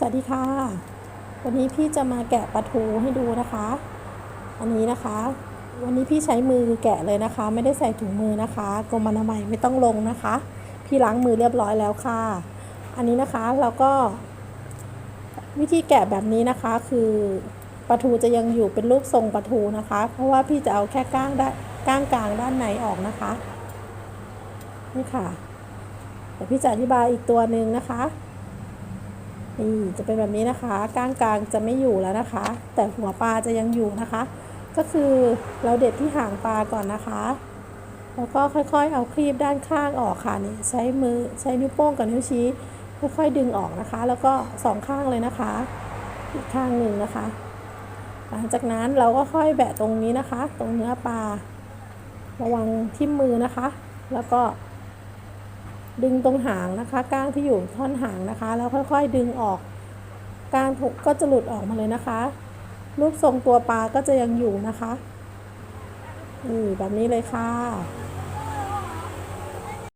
สวัสดีค่ะ วันนี้พี่จะมาแกะปลาทูให้ดูนะคะ อันนี้นะคะ วันนี้พี่ใช้มือแกะเลยนะคะ ไม่ได้ใส่ถุงมือนะคะกรมอนามัยไม่ต้องลงนะคะ พี่ล้างมือเรียบร้อยแล้วค่ะ อันนี้นะคะเราก็ วิธีแกะแบบนี้นะคะ คือปลาทูจะยังอยู่เป็นรูปทรงปลาทูนะคะ เพราะว่าพี่จะเอาแค่ก้างด้านก้างกลางด้านในออกนะคะ นี่ค่ะเดี๋ยวพี่จะอธิบายอีกตัวหนึ่งนะคะ นี่จะเป็นแบบนี้นะคะก้างกลางจะไม่อยู่แล้วนะคะ แต่หัวปลาจะยังอยู่นะคะ ก็คือเราเด็ดที่หางปลาก่อนนะคะ แล้วก็ค่อยๆ เอาครีบด้านข้างออกค่ะนี่ใช้มือใช้นิ้วโป้งกับนิ้วชี้ ค่อยๆดึงออกนะคะ แล้วก็สองข้างเลยนะคะอีกข้างหนึ่งนะคะ หลังจากนั้นเราก็ค่อยแบะตรงนี้นะคะ ตรงเนื้อปลาระวังที่มือนะคะ แล้วก็ ดึงตรงหางนะคะก้างที่อยู่ท่อนหางนะคะ แล้วค่อยๆดึงออกก้างถูกก็จะหลุดออกมาเลยนะคะ รูปทรงตัวปลาก็จะยังอยู่นะคะอือแบบนี้เลยค่ะ